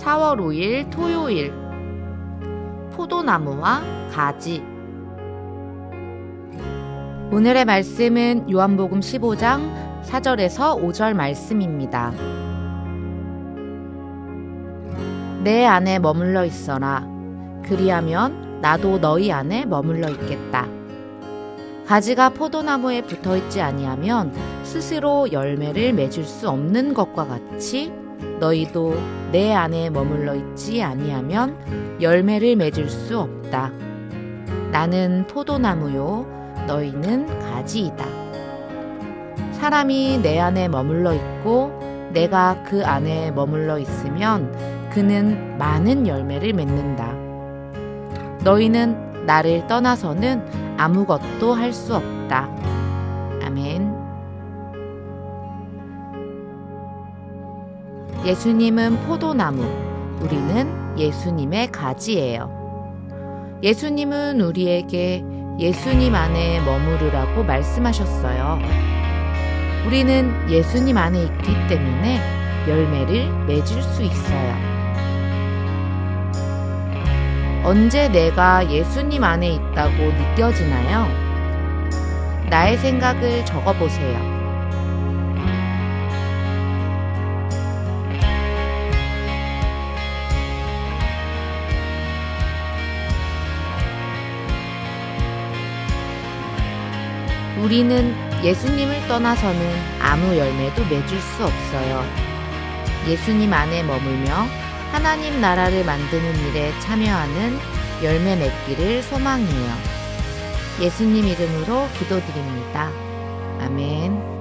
4월 5일 토요일 포도나무와 가지 오늘의 말씀은 요한복음 15장 4절에서 5절 말씀입니다. 내 안에 머물러 있어라. 그리하면 나도 너희 안에 머물러 있겠다. 가지가 포도나무에 붙어 있지 아니하면 스스로 열매를 맺을 수 없는 것과 같이 너희도 내 안에 머물러 있지 아니하면 열매를 맺을 수 없다. 나는 포도나무요, 너희는 가지이다. 사람이 내 안에 머물러 있고 내가 그 안에 머물러 있으면 그는 많은 열매를 맺는다. 너희는 나를 떠나서는 아무것도 할 수 없다. 아멘. 예수님은 포도나무, 우리는 예수님의 가지예요. 예수님은 우리에게 예수님 안에 머무르라고 말씀하셨어요. 우리는 예수님 안에 있기 때문에 열매를 맺을 수 있어요. 언제 내가 예수님 안에 있다고 느껴지나요? 나의 생각을 적어보세요. 우리는 예수님을 떠나서는 아무 열매도 맺을 수 없어요. 예수님 안에 머물며 하나님 나라를 만드는 일에 참여하는 열매 맺기를 소망해요. 예수님 이름으로 기도드립니다. 아멘.